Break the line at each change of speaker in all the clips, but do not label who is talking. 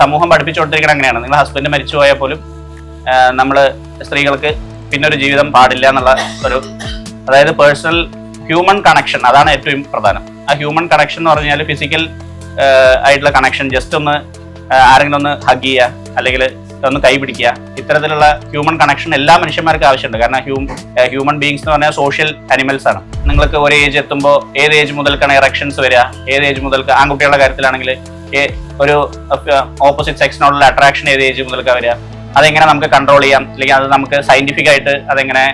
സമൂഹം പഠിപ്പിച്ചുകൊണ്ടിരിക്കണം അങ്ങനെയാണ്. നിങ്ങൾ ഹസ്ബൻഡ് മരിച്ചു പോയാൽ പോലും നമ്മൾ സ്ത്രീകൾക്ക് പിന്നെ ഒരു ജീവിതം പാടില്ല എന്നുള്ള ഒരു അതായത് പേഴ്സണൽ ഹ്യൂമൻ കണക്ഷൻ അതാണ് ഏറ്റവും പ്രധാനം. ആ ഹ്യൂമൻ കണക്ഷൻ എന്ന് പറഞ്ഞാൽ ഫിസിക്കൽ ആയിട്ടുള്ള കണക്ഷൻ ജസ്റ്റ് ഒന്ന് ആരെങ്കിലും ഒന്ന് ഹഗ് ചെയ്യുക അല്ലെങ്കിൽ ഒന്ന് കൈ പിടിക്കുക. ഇത്തരത്തിലുള്ള ഹ്യൂമൻ കണക്ഷൻ എല്ലാ മനുഷ്യന്മാർക്കും ആവശ്യമുണ്ട്. കാരണം ഹ്യൂമൻ ഹ്യൂമൻ ബീങ്സ് എന്ന് പറഞ്ഞാൽ സോഷ്യൽ അനിമൽസ് ആണ്. നിങ്ങൾക്ക് ഒരു ഏജ് എത്തുമ്പോൾ ഏത് ഏജ് മുതൽക്കാണ് ഇറക്ഷൻസ് വരിക? ഏത് ഏജ് മുതൽക്ക് ആൺകുട്ടികളുടെ കാര്യത്തിലാണെങ്കിൽ ഒരു ഓപ്പോസിറ്റ് സെക്സിനോടുള്ള അട്രാക്ഷൻ ഏത് ഏജ് മുതൽക്കാണ് വരിക. അതെങ്ങനെ നമുക്ക് കൺട്രോൾ ചെയ്യാം? അല്ലെങ്കിൽ അത് നമുക്ക് സയന്റിഫിക് ആയിട്ട് അതെങ്ങനെ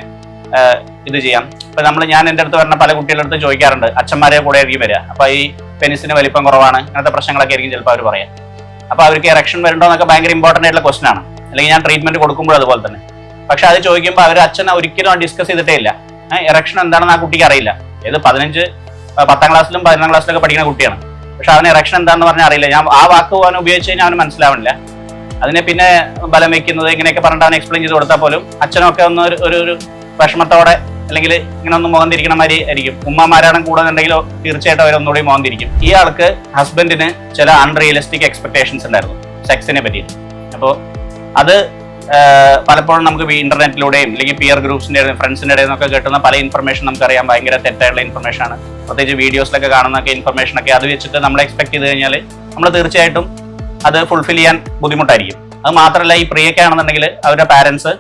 ഇത് ചെയ്യാം? ഇപ്പൊ നമ്മൾ ഞാൻ എന്റെ അടുത്ത് വരുന്ന പല കുട്ടികളുടെ അടുത്ത് ചോദിക്കാറുണ്ട്. അച്ഛന്മാരെ കൂടെ ആയിരിക്കും വരിക. അപ്പൊ ഈ പെനിസിന് വലിപ്പം കുറവാണ്. അങ്ങനത്തെ പ്രശ്നങ്ങളൊക്കെ ആയിരിക്കും ചിലപ്പോൾ അവർ പറയാം. അപ്പൊ അവർക്ക് ഇറക്ഷൻ വരുന്നുണ്ടോ എന്നൊക്കെ ഭയങ്കര ഇമ്പോർട്ടന്റ് ആയിട്ടുള്ള ക്വസ്റ്റൻ ആണ്. അല്ലെങ്കിൽ ഞാൻ ട്രീറ്റ്മെന്റ് കൊടുക്കുമ്പോൾ അതുപോലെ തന്നെ. പക്ഷെ അത് ചോദിക്കുമ്പോൾ അവർ അച്ഛൻ ഒരിക്കലും ഡിസ്കസ് ചെയ്തിട്ടേ ഇല്ല. ഇറക്ഷൻ എന്താണെന്ന് ആ കുട്ടിക്ക് അറിയില്ല. ഏത് പതിനഞ്ച് പത്താം ക്ലാസ്സിലും പതിനൊന്നാം ക്ലാസ്സിലൊക്കെ പഠിക്കുന്ന കുട്ടിയാണ്. പക്ഷെ അവന് ഇറക്ഷൻ എന്താണെന്ന് പറഞ്ഞാൽ അറിയില്ല. ഞാൻ ആ വാക്ക് അവൻ ഉപയോഗിച്ച് കഴിഞ്ഞാൽ അവന് മനസ്സിലാവണില്ല. അതിനെ പിന്നെ ബലം വെക്കുന്നത് ഇങ്ങനെയൊക്കെ പറഞ്ഞിട്ട് അവൻ എക്സ്പ്ലെയിൻ ചെയ്ത് കൊടുത്താൽ പോലും അച്ഛനൊക്കെ ഒന്ന് ഒരു ഒരു വിഷമത്തോടെ അല്ലെങ്കിൽ ഇങ്ങനെ ഒന്ന് മുഖം തിരിക്കണ മാതിരി ആയിരിക്കും. ഉമ്മമാരാണ് കൂടുതലുണ്ടെങ്കിൽ തീർച്ചയായിട്ടും അവർ ഒന്നുകൂടി മുഖം തിരിക്കും. ഈ ആൾക്ക് ഹസ്ബൻഡിന് ചില അൺറിയലിസ്റ്റിക് എക്സ്പെക്ടേഷൻസ് ഉണ്ടായിരുന്നു. സെക്സിനെ പറ്റി അപ്പോൾ അത് പലപ്പോഴും നമുക്ക് ഇന്റർനെറ്റിലൂടെയും അല്ലെങ്കിൽ പിയർ ഗ്രൂപ്പ്സിന്റെ ഫ്രണ്ട്സിന്റെ ഇടയിൽ നിന്നൊക്കെ കിട്ടുന്ന പല ഇൻഫർമേഷൻ നമുക്കറിയാം. ഭയങ്കര തെറ്റായിട്ടുള്ള ഇൻഫർമേഷൻ ആണ്. പ്രത്യേകിച്ച് വീഡിയോസിലൊക്കെ കാണുന്നൊക്കെ ഇൻഫർമേഷൻ ഒക്കെ അത് വെച്ചിട്ട് നമ്മൾ എക്സ്പെക്ട് ചെയ്ത് കഴിഞ്ഞാൽ നമ്മൾ തീർച്ചയായിട്ടും അത് ഫുൾഫിൽ ചെയ്യാൻ ബുദ്ധിമുട്ടായിരിക്കും. അത് മാത്രമല്ല ഈ പ്രിയൊക്കെ ആണെന്നുണ്ടെങ്കിൽ അവരുടെ പാരൻസ്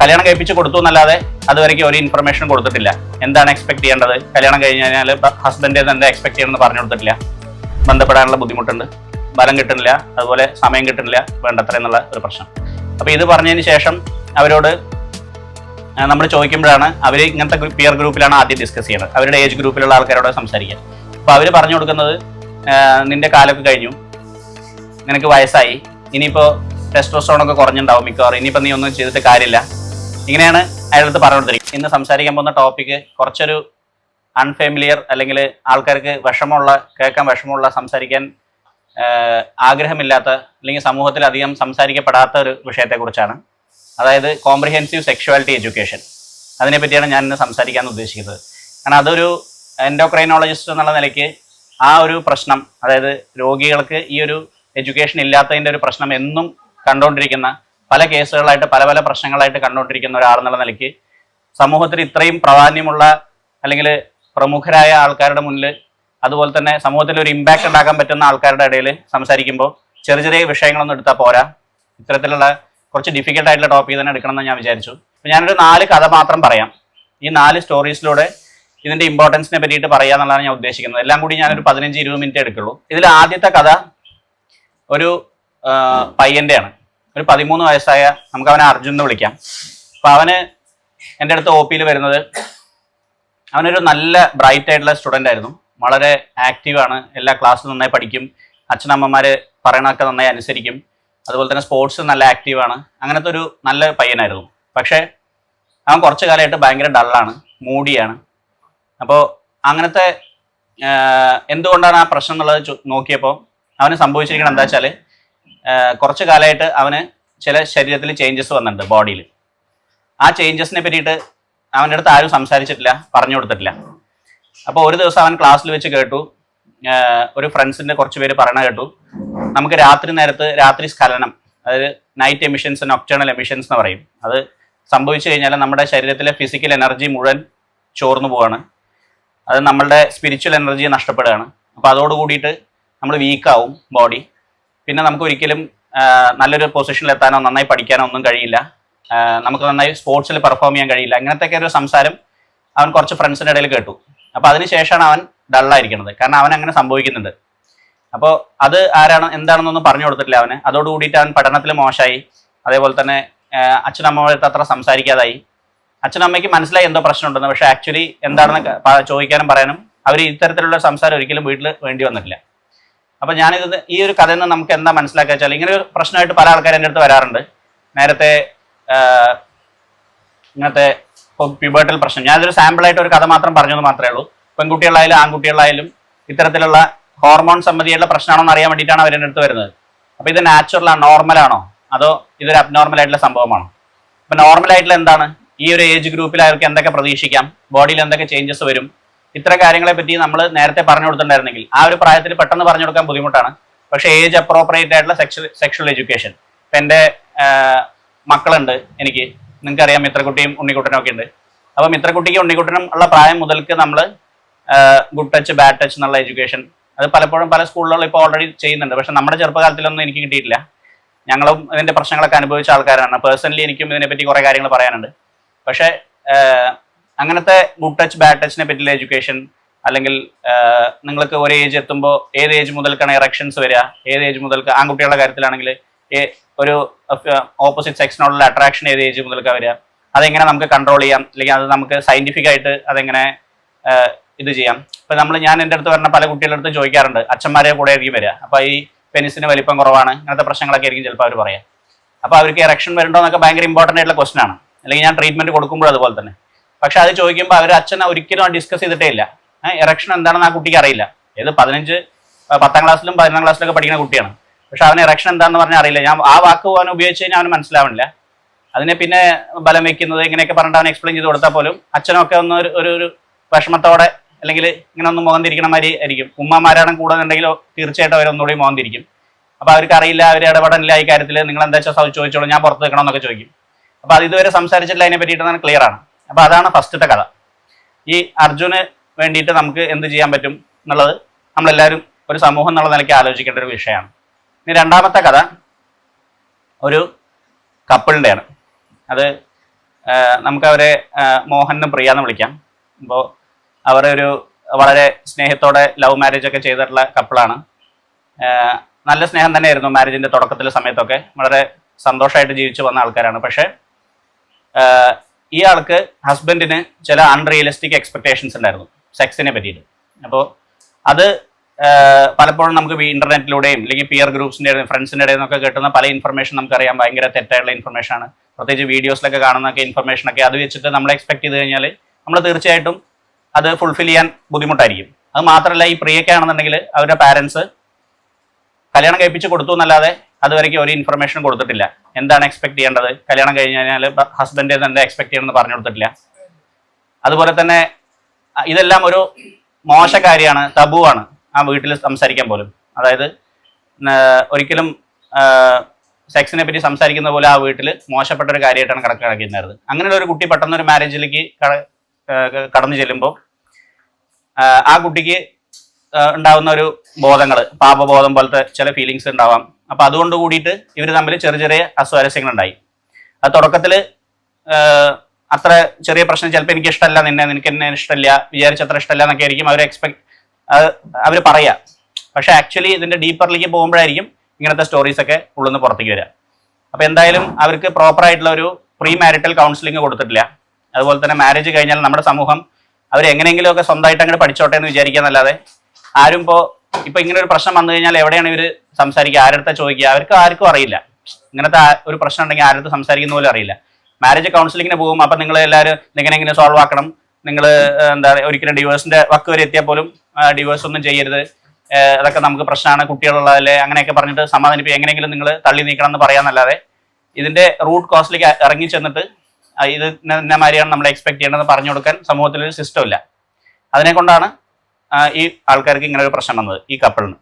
കല്യാണം കഴിപ്പിച്ച് കൊടുത്തു എന്നല്ലാതെ അതുവരെയ്ക്ക് ഒരു ഇൻഫർമേഷൻ കൊടുത്തിട്ടില്ല. എന്താണ് എക്സ്പെക്ട് ചെയ്യേണ്ടത്? കല്യാണം കഴിഞ്ഞ് കഴിഞ്ഞാൽ ഹസ്ബൻഡ് എന്താ എക്സ്പെക്ട് ചെയ്യണമെന്ന് പറഞ്ഞു കൊടുത്തിട്ടില്ല. ബന്ധപ്പെടാനുള്ള ബുദ്ധിമുട്ടുണ്ട്. ബലം കിട്ടുന്നില്ല. അതുപോലെ സമയം കിട്ടുന്നില്ല. വേണ്ടത്ര എന്നുള്ള ഒരു പ്രശ്നം. അപ്പൊ ഇത് പറഞ്ഞതിന് ശേഷം അവരോട് നമ്മൾ ചോദിക്കുമ്പോഴാണ് അവർ ഇങ്ങനത്തെ പിയർ ഗ്രൂപ്പിലാണ് ആദ്യം ഡിസ്കസ് ചെയ്യുന്നത് അവരുടെ ഏജ് ഗ്രൂപ്പിലുള്ള ആൾക്കാരോട് സംസാരിക്കുക. അപ്പോൾ അവർ പറഞ്ഞു കൊടുക്കുന്നത് നിന്റെ കാലൊക്കെ കഴിഞ്ഞു. നിനക്ക് വയസ്സായി. ഇനിയിപ്പോ ടെസ്ട്രോസ്റ്റോൺ ഒക്കെ കുറഞ്ഞിട്ടുണ്ടാവും മിക്കവാറും. ഇനിയിപ്പോൾ നീ ഒന്നും ചെയ്തിട്ട് കാര്യമില്ല. ഇങ്ങനെയാണ് അയാളടുത്ത് പറഞ്ഞുകൊണ്ടിരിക്കുന്നത് ഇന്ന് സംസാരിക്കാൻ പോകുന്ന ടോപ്പിക്ക് കുറച്ചൊരു അൺഫെമിലിയർ അല്ലെങ്കിൽ ആൾക്കാർക്ക് വിഷമമുള്ള കേൾക്കാൻ വിഷമമുള്ള സംസാരിക്കാൻ ആഗ്രഹമില്ലാത്ത അല്ലെങ്കിൽ സമൂഹത്തിൽ അധികം സംസാരിക്കപ്പെടാത്ത ഒരു വിഷയത്തെക്കുറിച്ചാണ്. അതായത് കോംപ്രിഹെൻസീവ് സെക്ഷുവാലിറ്റി എഡ്യൂക്കേഷൻ അതിനെപ്പറ്റിയാണ് ഞാൻ ഇന്ന് സംസാരിക്കാൻ ഉദ്ദേശിക്കുന്നത്. കാരണം അതൊരു എൻഡോക്രൈനോളജിസ്റ്റ് എന്നുള്ള നിലയ്ക്ക് ആ ഒരു പ്രശ്നം അതായത് രോഗികൾക്ക് ഈ ഒരു എഡ്യൂക്കേഷൻ ഇല്ലാത്തതിന്റെ ഒരു പ്രശ്നം എന്നും കണ്ടുകൊണ്ടിരിക്കുന്ന പല കേസുകളായിട്ട് പല പല പ്രശ്നങ്ങളായിട്ട് കണ്ടുകൊണ്ടിരിക്കുന്ന ഒരാളെന്നുള്ള നിലയ്ക്ക് സമൂഹത്തിൽ ഇത്രയും പ്രാധാന്യമുള്ള അല്ലെങ്കിൽ പ്രമുഖരായ ആൾക്കാരുടെ മുന്നിൽ അതുപോലെ തന്നെ സമൂഹത്തിൽ ഒരു ഇമ്പാക്ട് ഉണ്ടാക്കാൻ പറ്റുന്ന ആൾക്കാരുടെ ഇടയിൽ സംസാരിക്കുമ്പോൾ ചെറിയ ചെറിയ വിഷയങ്ങളൊന്നും എടുത്താൽ പോരാ. ഇത്തരത്തിലുള്ള കുറച്ച് ഡിഫിക്കൽട്ട് ആയിട്ടുള്ള ടോപ്പിക് തന്നെ എടുക്കണമെന്ന് ഞാൻ വിചാരിച്ചു. അപ്പം ഞാനൊരു നാല് കഥ മാത്രം പറയാം. ഈ നാല് സ്റ്റോറീസിലൂടെ ഇതിന്റെ ഇമ്പോർട്ടൻസിനെ പറ്റിയിട്ട് പറയുക എന്നുള്ളതാണ് ഞാൻ ഉദ്ദേശിക്കുന്നത്. എല്ലാം കൂടി ഞാനൊരു പതിനഞ്ച് ഇരുപത് മിനിറ്റ് എടുക്കുള്ളൂ. ഇതിൽ ആദ്യത്തെ കഥ ഒരു പയ്യന്റെയാണ് ഒരു പതിമൂന്ന് വയസ്സായ നമുക്ക് അവനെ അർജുൻ എന്ന് വിളിക്കാം. അപ്പം അവന് എന്റെ അടുത്ത് ഒ പിയിൽ വരുന്നത് അവനൊരു നല്ല ബ്രൈറ്റ് ആയിട്ടുള്ള സ്റ്റുഡന്റ് ആയിരുന്നു. വളരെ ആക്റ്റീവ് ആണ്. എല്ലാ ക്ലാസ്സിലും നന്നായി പഠിക്കും. അച്ഛനമ്മമാർ പറയണതൊക്കെ നന്നായി അനുസരിക്കും. അതുപോലെ തന്നെ സ്പോർട്സ് നല്ല ആക്റ്റീവ് ആണ്. അങ്ങനത്തെ ഒരു നല്ല പയ്യനായിരുന്നു. പക്ഷേ അവൻ കുറച്ച് കാലമായിട്ട് ഭയങ്കര ഡള്ളാണ് മൂടിയാണ്. അപ്പോൾ അങ്ങനത്തെ എന്തുകൊണ്ടാണ് ആ പ്രശ്നം എന്നുള്ളത് നോക്കിയപ്പോൾ അവന് സംഭവിച്ചിരിക്കുന്നത് എന്താ വെച്ചാൽ കുറച്ച് കാലമായിട്ട് അവന് ചില ശരീരത്തിൽ ചേഞ്ചസ് വന്നിട്ടുണ്ട് ബോഡിയിൽ ആ ചേഞ്ചസിനെ പറ്റിയിട്ട് അവന്റെ അടുത്ത് ആരും സംസാരിച്ചിട്ടില്ല പറഞ്ഞു കൊടുത്തിട്ടില്ല. അപ്പോൾ ഒരു ദിവസം അവൻ ക്ലാസ്സിൽ വെച്ച് കേട്ടു. ഒരു ഫ്രണ്ട്സിന്റെ കുറച്ച് പേര് പറയണ കേട്ടു. നമുക്ക് രാത്രി നേരത്ത് രാത്രി സ്ഖലനം അതായത് നൈറ്റ് എമിഷൻസ് നൊക്ടേണൽ എമിഷൻസ് എന്ന് പറയും. അത് സംഭവിച്ചു കഴിഞ്ഞാൽ നമ്മുടെ ശരീരത്തിലെ ഫിസിക്കൽ എനർജി മുഴുവൻ ചോർന്നു പോവാണ്. അത് നമ്മളുടെ സ്പിരിച്വൽ എനർജി നഷ്ടപ്പെടുകയാണ്. അപ്പോൾ അതോട് കൂടിയിട്ട് നമ്മൾ വീക്കാവും ബോഡി പിന്നെ നമുക്ക് ഒരിക്കലും നല്ലൊരു പൊസിഷനിൽ എത്താനോ നന്നായി പഠിക്കാനോ ഒന്നും കഴിയില്ല. നമുക്ക് നന്നായി സ്പോർട്സിൽ പെർഫോം ചെയ്യാൻ കഴിയില്ല. അങ്ങനത്തെ ഒരു സംസാരം അവൻ കുറച്ച് ഫ്രണ്ട്സിന്റെ ഇടയിൽ കേട്ടു. അപ്പോൾ അതിനുശേഷമാണ് അവൻ ഡള്ളായിരിക്കുന്നത്. കാരണം അവൻ അങ്ങനെ സംഭവിക്കുന്നുണ്ട്. അപ്പോൾ അത് ആരാണ് എന്താണെന്നൊന്നും പറഞ്ഞു കൊടുത്തിട്ടില്ല അവന്. അതോട് കൂടിയിട്ട് അവൻ പഠനത്തിൽ മോശമായി. അതേപോലെ തന്നെ അച്ഛനമ്മയുടെ അത്ര സംസാരിക്കാതായി. അച്ഛനമ്മയ്ക്ക് മനസ്സിലായി എന്തോ പ്രശ്നമുണ്ടെന്ന്. പക്ഷേ ആക്ച്വലി എന്താണെന്ന് ചോദിക്കാനും പറയാനും അവർ ഇത്തരത്തിലുള്ള സംസാരം ഒരിക്കലും വീട്ടിൽ വേണ്ടി വന്നിട്ടില്ല. അപ്പൊ ഞാനിത് ഈ ഒരു കഥയിൽ നിന്ന് നമുക്ക് എന്താ മനസ്സിലാക്കുക വെച്ചാൽ ഇങ്ങനെ ഒരു പ്രശ്നമായിട്ട് പല ആൾക്കാരും എന്റെ അടുത്ത് വരാറുണ്ട്. നേരത്തെ ഇങ്ങനത്തെ ഇപ്പോൾ പ്യൂബേർട്ടൽ പ്രശ്നം. ഞാനൊരു സാമ്പിളായിട്ട് ഒരു കഥ മാത്രം പറഞ്ഞത് മാത്രമേ ഉള്ളൂ. പെൺകുട്ടികളായാലും ആൺകുട്ടികളായാലും ഇത്തരത്തിലുള്ള ഹോർമോൺ സംബന്ധിയുള്ള പ്രശ്നമാണോ എന്ന് അറിയാൻ വേണ്ടിയിട്ടാണ് എന്റെ അടുത്ത് വരുന്നത്. അപ്പൊ ഇത് നാച്ചുറൽ നോർമലാണോ അതോ ഇതൊരു അബ്നോർമൽ ആയിട്ടുള്ള സംഭവമാണോ? അപ്പൊ നോർമൽ ആയിട്ടുള്ള എന്താണ്? ഈ ഒരു ഏജ് ഗ്രൂപ്പിൽ അവർക്ക് എന്തൊക്കെ പ്രതീക്ഷിക്കാം? ബോഡിയിൽ എന്തൊക്കെ ചേഞ്ചസ് വരും? ഇത്ര കാര്യങ്ങളെ പറ്റി നമ്മൾ നേരത്തെ പറഞ്ഞു കൊടുത്തിട്ടുണ്ടായിരുന്നെങ്കിൽ ആ ഒരു പ്രായത്തിൽ പെട്ടെന്ന് പറഞ്ഞു കൊടുക്കാൻ ബുദ്ധിമുട്ടാണ്. പക്ഷെ ഏജ് അപ്രോപ്രിയേറ്റ് ആയിട്ടുള്ള സെക്ഷൽ സെക്ഷൽ എഡ്യൂക്കേഷൻ ഇപ്പം എന്റെ മക്കളുണ്ട് എനിക്ക്. നിങ്ങൾക്കറിയാം മിത്രക്കുട്ടിയും ഉണ്ണിക്കുട്ടനും ഒക്കെ ഉണ്ട്. അപ്പോൾ മിത്രക്കുട്ടിക്ക് ഉണ്ണിക്കുട്ടനും ഉള്ള പ്രായം മുതൽക്ക് നമ്മൾ ഗുഡ് ടച്ച് ബാഡ് ടച്ച് എന്നുള്ള എഡ്യൂക്കേഷൻ അത് പലപ്പോഴും പല സ്കൂളുകളിൽ ഇപ്പോൾ ഓൾറെഡി ചെയ്യുന്നുണ്ട്. പക്ഷെ നമ്മുടെ ചെറുപ്പകാലത്തിലൊന്നും എനിക്ക് കിട്ടിയിട്ടില്ല. ഞങ്ങളും ഇതിന്റെ പ്രശ്നങ്ങളൊക്കെ അനുഭവിച്ച ആൾക്കാരാണ്. പേഴ്സണലി എനിക്കും ഇതിനെപ്പറ്റി കുറേ കാര്യങ്ങൾ പറയാനുണ്ട്. പക്ഷേ അങ്ങനത്തെ ഗുഡ് ടച്ച് ബാഡ് ടച്ചിനെ പറ്റിയുള്ള എഡ്യൂക്കേഷൻ അല്ലെങ്കിൽ നിങ്ങൾക്ക് ഒരു ഏജ് എത്തുമ്പോൾ ഏത് ഏജ് മുതൽക്കാണ് ഇറക്ഷൻസ് വരിക? ഏത് ഏജ് മുതൽക്ക് ആൺകുട്ടികളുടെ കാര്യത്തിലാണെങ്കിൽ ഒരു ഓപ്പോസിറ്റ് സെക്സിനോടുള്ള അട്രാക്ഷൻ ഏത് ഏജ് മുതൽക്കാണ് വരിക? അതെങ്ങനെ നമുക്ക് കൺട്രോൾ ചെയ്യാം? അല്ലെങ്കിൽ അത് നമുക്ക് സയന്റിഫിക് ആയിട്ട് അതെങ്ങനെ ആഹ്, ഇത് ചെയ്യാം? ഇപ്പൊ നമ്മൾ ഞാൻ എന്റെ അടുത്ത് പറഞ്ഞ പല കുട്ടികളുടെ അടുത്ത് ചോദിക്കാറുണ്ട് അച്ഛന്മാരെ കൂടെ ആയിരിക്കും വരിക. അപ്പൊ ഈ പെനിസിന് വലിപ്പം കുറവാണ് ഇങ്ങനത്തെ പ്രശ്നങ്ങളൊക്കെ ആയിരിക്കും ചിലപ്പോൾ അവർ പറയാം. അപ്പോൾ അവർക്ക് ഇറക്ഷൻ വരണ്ടോ എന്നൊക്കെ ഭയങ്കര ഇമ്പോർട്ടന്റ് ആയിട്ടുള്ള ക്വസ്റ്റൻ ആണ്. അല്ലെങ്കിൽ ഞാൻ ട്രീറ്റ്മെന്റ് കൊടുക്കുമ്പോൾ അതുപോലെ തന്നെ. പക്ഷെ അത് ചോദിക്കുമ്പോൾ അവർ അച്ഛൻ ഒരിക്കലും ഡിസ്കസ് ചെയ്തിട്ടേ ഇല്ല. ഇറക്ഷൻ എന്താണെന്ന് ആ കുട്ടിക്ക് അറിയില്ല. ഏത് പതിനഞ്ച് പത്താം ക്ലാസ്സിലും പതിനൊന്നാം ക്ലാസ്സിലൊക്കെ പഠിക്കുന്ന കുട്ടിയാണ്. പക്ഷെ അവന് ഇറക്ഷൻ എന്താണെന്ന് പറഞ്ഞാൽ അറിയില്ല. ഞാൻ ആ വാക്ക് അവൻ ഉപയോഗിച്ച് കഴിഞ്ഞാൽ അവന് മനസ്സിലാവണില്ല. അതിനെ പിന്നെ ബലം വെക്കുന്നത് ഇങ്ങനെയൊക്കെ പറഞ്ഞിട്ട് അവൻ എക്സ്പ്ലെയിൻ ചെയ്ത് കൊടുത്താൽ പോലും അച്ഛനൊക്കെ ഒന്ന് ഒരു ഒരു വിഷമത്തോടെ അല്ലെങ്കിൽ ഇങ്ങനെ ഒന്ന് മുഖം തിരിക്കണ മാതിരി ആയിരിക്കും. ഉമ്മമാരാണ് കൂടെ ഉണ്ടെങ്കിലോ തീർച്ചയായിട്ടും അവരൊന്നുകൂടി മുഖം തിരിക്കും. അപ്പൊ അവർക്ക് അറിയില്ല അവർ ഇടപെടലില്ല ഈ കാര്യത്തിൽ നിങ്ങൾ എന്താ വെച്ചാൽ ചോദിച്ചോളൂ ഞാൻ പുറത്ത് നിൽക്കണം എന്നൊക്കെ ചോദിക്കും. അപ്പോൾ അത് ഇതുവരെ സംസാരിച്ചിട്ടില്ല അതിനെ പറ്റിയിട്ട് ക്ലിയർ ആണ്. അപ്പൊ അതാണ് ഫസ്റ്റത്തെ കഥ. ഈ അർജുന് വേണ്ടിയിട്ട് നമുക്ക് എന്ത് ചെയ്യാൻ പറ്റും എന്നുള്ളത് നമ്മളെല്ലാവരും ഒരു സമൂഹം എന്നുള്ള നിലയ്ക്ക് ആലോചിക്കേണ്ട ഒരു വിഷയമാണ്. ഇനി രണ്ടാമത്തെ കഥ ഒരു കപ്പിളിന്റെയാണ് അത് നമുക്ക് അവരെ മോഹൻ പ്രിയ എന്ന് വിളിക്കാം. അപ്പോൾ അവർ ഒരു വളരെ സ്നേഹത്തോടെ ലവ് മാരേജ് ഒക്കെ ചെയ്തിട്ടുള്ള കപ്പിളാണ്. നല്ല സ്നേഹം തന്നെയായിരുന്നു മാരേജിന്റെ തുടക്കത്തിലെ സമയത്തൊക്കെ. വളരെ സന്തോഷമായിട്ട് ജീവിച്ചു വന്ന ആൾക്കാരാണ്. പക്ഷേ ഈ ആൾക്ക് ഹസ്ബൻഡിന് ചില അൺറിയലിസ്റ്റിക് എക്സ്പെക്ടേഷൻസ് ഉണ്ടായിരുന്നു. സെക്സിനെ പറ്റിയിട്ട്. അപ്പോൾ അത് പലപ്പോഴും നമുക്ക് ഇന്റർനെറ്റിലൂടെയും അല്ലെങ്കിൽ പിയർ ഗ്രൂപ്പ്സിന്റെ ഫ്രണ്ട്സിന്റെ ഇടയിൽ നിന്നൊക്കെ കിട്ടുന്ന പല ഇൻഫർമേഷൻ നമുക്കറിയാം. ഭയങ്കര തെറ്റായിട്ടുള്ള ഇൻഫർമേഷൻ ആണ്. പ്രത്യേകിച്ച് വീഡിയോസിലൊക്കെ കാണുന്നൊക്കെ ഇൻഫർമേഷൻ ഒക്കെ അത് വെച്ചിട്ട് നമ്മൾ എക്സ്പെക്ട് ചെയ്ത് കഴിഞ്ഞാൽ നമ്മൾ തീർച്ചയായിട്ടും അത് ഫുൾഫിൽ ചെയ്യാൻ ബുദ്ധിമുട്ടായിരിക്കും. അത് മാത്രമല്ല ഈ പ്രിയൊക്കെയാണെന്നുണ്ടെങ്കിൽ അവരുടെ പാരൻസ് കല്യാണം കഴിപ്പിച്ച് കൊടുത്തു എന്നല്ലാതെ അതുവരേക്കും ഒരു ഇൻഫർമേഷൻ കൊടുത്തിട്ടില്ല. എന്താണ് എക്സ്പെക്ട് ചെയ്യേണ്ടത്? കല്യാണം കഴിഞ്ഞ് കഴിഞ്ഞാൽ ഹസ്ബൻഡ് എന്താ എക്സ്പെക്ട് ചെയ്യണമെന്ന് പറഞ്ഞു കൊടുത്തിട്ടില്ല. അതുപോലെ തന്നെ ഇതെല്ലാം ഒരു മോശ കാര്യമാണ് തബുവാണ് ആ വീട്ടിൽ സംസാരിക്കാൻ പോലും. അതായത് ഒരിക്കലും സെക്സിനെ പറ്റി സംസാരിക്കുന്ന പോലെ ആ വീട്ടിൽ മോശപ്പെട്ട ഒരു കാര്യമായിട്ടാണ് കണക്കാക്കിയിരുന്നത്. അങ്ങനെയുള്ള ഒരു കുട്ടി പെട്ടെന്ന് ഒരു മാരേജിലേക്ക് കടന്നു ചെല്ലുമ്പോൾ ആ കുട്ടിക്ക് ഉണ്ടാവുന്ന ഒരു ബോധങ്ങൾ പാപബോധം പോലത്തെ ചില ഫീലിങ്സ് ഉണ്ടാവാം. അപ്പം അതുകൊണ്ട് കൂടിയിട്ട് ഇവർ തമ്മിൽ ചെറിയ ചെറിയ അസ്വാരസ്യങ്ങൾ ഉണ്ടായി അത് തുടക്കത്തിൽ അത്ര ചെറിയ പ്രശ്നം ചിലപ്പോൾ എനിക്ക് ഇഷ്ടമല്ല നിന്നെ നിനക്ക് എന്നെ ഇഷ്ടമില്ല വിചാരിച്ചത്ര ഇഷ്ടമല്ല എന്നൊക്കെ ആയിരിക്കും അവർ എക്സ്പെക്ട് അവർ പറയാ. പക്ഷെ ആക്ച്വലി ഇതിന്റെ ഡീപ്പറിലേക്ക് പോകുമ്പോഴായിരിക്കും ഇങ്ങനത്തെ സ്റ്റോറീസ് ഒക്കെ ഉള്ളുന്ന് പുറത്തേക്ക് വരിക അപ്പൊ എന്തായാലും അവർക്ക് പ്രോപ്പർ ആയിട്ടുള്ള ഒരു പ്രീ മാരിറ്റൽ കൗൺസിലിംഗ് കൊടുത്തിട്ടില്ല. അതുപോലെ തന്നെ മാരേജ് കഴിഞ്ഞാൽ നമ്മുടെ സമൂഹം അവർ എങ്ങനെയെങ്കിലും ഒക്കെ സ്വന്തമായിട്ട് അങ്ങോട്ട് പഠിച്ചോട്ടെ എന്ന് വിചാരിക്കാന്നല്ലാതെ ആരും ഇപ്പോ ഇപ്പൊ ഇങ്ങനെ ഒരു പ്രശ്നം വന്നു കഴിഞ്ഞാൽ എവിടെയാണ് ഇവർ സംസാരിക്കുക? ആരടുത്ത ചോദിക്കുക? അവർക്ക് ആർക്കും അറിയില്ല. ഇങ്ങനത്തെ ഒരു പ്രശ്നം ഉണ്ടെങ്കിൽ ആരടുത്ത് സംസാരിക്കുന്ന പോലും അറിയില്ല. മാരേജ് കൗൺസിലിങ്ങിന് പോകും. അപ്പൊ നിങ്ങൾ എല്ലാവരും ഇങ്ങനെ എങ്ങനെ സോൾവ് ആക്കണം? നിങ്ങൾ എന്താ പറയുക ഒരിക്കലും ഡിവോഴ്സിന്റെ വക്ക് വരെ എത്തിയാൽ പോലും ഡിവോഴ്സ് ഒന്നും ചെയ്യരുത്. അതൊക്കെ നമുക്ക് പ്രശ്നമാണ് കുട്ടികളുള്ളതല്ലേ അങ്ങനെയൊക്കെ പറഞ്ഞിട്ട് സമാധാനിപ്പിക്കുക എങ്ങനെയെങ്കിലും നിങ്ങൾ തള്ളി നീക്കണം എന്ന് പറയാന്നല്ലാതെ ഇതിന്റെ റൂട്ട് കോസിലേക്ക് ഇറങ്ങി ചെന്നിട്ട് ഇത് ഇന്ന മാതിരിയാണ് നമ്മൾ എക്സ്പെക്ട് ചെയ്യേണ്ടതെന്ന് പറഞ്ഞു കൊടുക്കാൻ സമൂഹത്തിൽ ഒരു സിസ്റ്റം ഇല്ല. അതിനെ കൊണ്ടാണ് ഈ ആൾക്കാർക്ക് ഇങ്ങനെ ഒരു പ്രശ്നം വന്നത് ഈ കപ്പിളിന്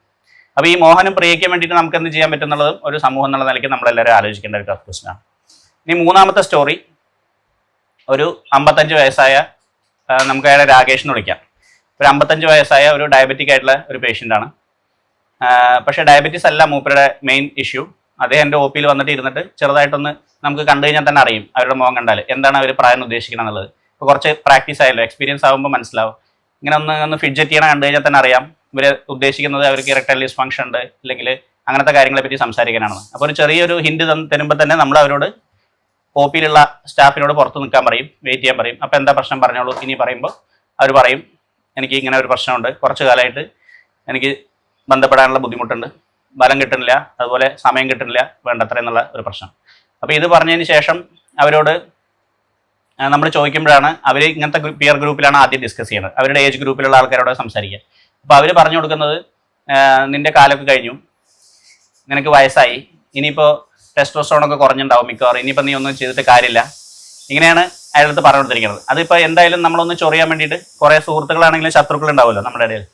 അപ്പൊ ഈ മോഹനും പ്രിയയ്ക്കും വേണ്ടിയിട്ട് നമുക്ക് എന്ത് ചെയ്യാൻ പറ്റുന്നുള്ളതും ഒരു സമൂഹം എന്നുള്ള നിലയ്ക്ക് നമ്മളെല്ലാവരും ആലോചിക്കേണ്ട ഒരു ക്വസ്റ്റനാണ് ഇനി മൂന്നാമത്തെ സ്റ്റോറി ഒരു അമ്പത്തഞ്ച് വയസ്സായ നമുക്ക് അയാളെ രാകേഷ് എന്ന് വിളിക്കാം. ഒരു അമ്പത്തഞ്ച് വയസ്സായ ഒരു ഡയബറ്റിക് ആയിട്ടുള്ള ഒരു പേഷ്യന്റ് ആണ്. പക്ഷേ ഡയബറ്റീസ് അല്ല മൂപ്പരുടെ മെയിൻ ഇഷ്യൂ അദ്ദേഹം എന്റെ ഒ പിയിൽ വന്നിട്ട് ഇരുന്നിട്ട് ചെറുതായിട്ടൊന്ന് നമുക്ക് കണ്ടു കഴിഞ്ഞാൽ തന്നെ അറിയും അവരുടെ മുഖം കണ്ടാൽ. എന്താണ് അവർ പ്രായം ഉദ്ദേശിക്കണം എന്നുള്ളത്. ഇപ്പോൾ കുറച്ച് പ്രാക്ടീസ് ആയല്ലോ എക്സ്പീരിയൻസ് ആകുമ്പോൾ മനസ്സിലാവും. ഇങ്ങനെ ഒന്ന് ഒന്ന് ഫിഡ്ജറ്റ് ചെയ്യണം കണ്ടു കഴിഞ്ഞാൽ തന്നെ അറിയാം. ഇവർ ഉദ്ദേശിക്കുന്നത് അവർക്ക് ഇറക്ടൈൽ ഫംഗ്ഷൻ ഉണ്ട് അല്ലെങ്കിൽ അങ്ങനത്തെ കാര്യങ്ങളെ പറ്റി സംസാരിക്കാനാണ്. അപ്പോൾ ഒരു ചെറിയൊരു ഹിൻഡ് തരുമ്പോൾ തന്നെ നമ്മൾ അവരോട് ഒ പിയിലുള്ള സ്റ്റാഫിനോട് പുറത്ത് നിൽക്കാൻ പറയും വെയിറ്റ് ചെയ്യാൻ പറയും. അപ്പോൾ എന്താ പ്രശ്നം പറഞ്ഞോളൂ ഇനി പറയുമ്പോൾ അവർ പറയും എനിക്ക് ഇങ്ങനെ ഒരു പ്രശ്നമുണ്ട്. കുറച്ച് കാലമായിട്ട് എനിക്ക് ബന്ധപ്പെടാനുള്ള ബുദ്ധിമുട്ടുണ്ട്. ബലം കിട്ടുന്നില്ല. അതുപോലെ സമയം കിട്ടുന്നില്ല. വേണ്ടത്ര എന്നുള്ള ഒരു പ്രശ്നം. അപ്പോൾ ഇത് പറഞ്ഞതിന് ശേഷം അവരോട് നമ്മൾ ചോദിക്കുമ്പോഴാണ് അവർ ഇങ്ങനത്തെ പിയർ ഗ്രൂപ്പിലാണ് ആദ്യം ഡിസ്കസ് ചെയ്യുന്നത്. അവരുടെ ഏജ് ഗ്രൂപ്പിലുള്ള ആൾക്കാരോട് സംസാരിക്കുക. അപ്പോൾ അവർ പറഞ്ഞു കൊടുക്കുന്നത് നിന്റെ കാലമൊക്കെ കഴിഞ്ഞു. നിനക്ക് വയസ്സായി. ഇനിയിപ്പോൾ ടെസ്റ്റോസ്റ്റോൺ ഒക്കെ കുറഞ്ഞിട്ടുണ്ടാവും മിക്കവാറും. ഇനിയിപ്പോൾ നീ ഒന്നും ചെയ്തിട്ട് കാര്യമില്ല. ഇങ്ങനെയാണ് അയാളടുത്ത് പറഞ്ഞു കൊടുത്തിരിക്കുന്നത് അതിപ്പോൾ എന്തായാലും നമ്മളൊന്ന് ചൊറിയാൻ വേണ്ടിയിട്ട് കുറേ സുഹൃത്തുക്കളാണെങ്കിലും ശത്രുക്കൾ ഉണ്ടാവുമല്ലോ നമ്മുടെ ഇടയിൽ.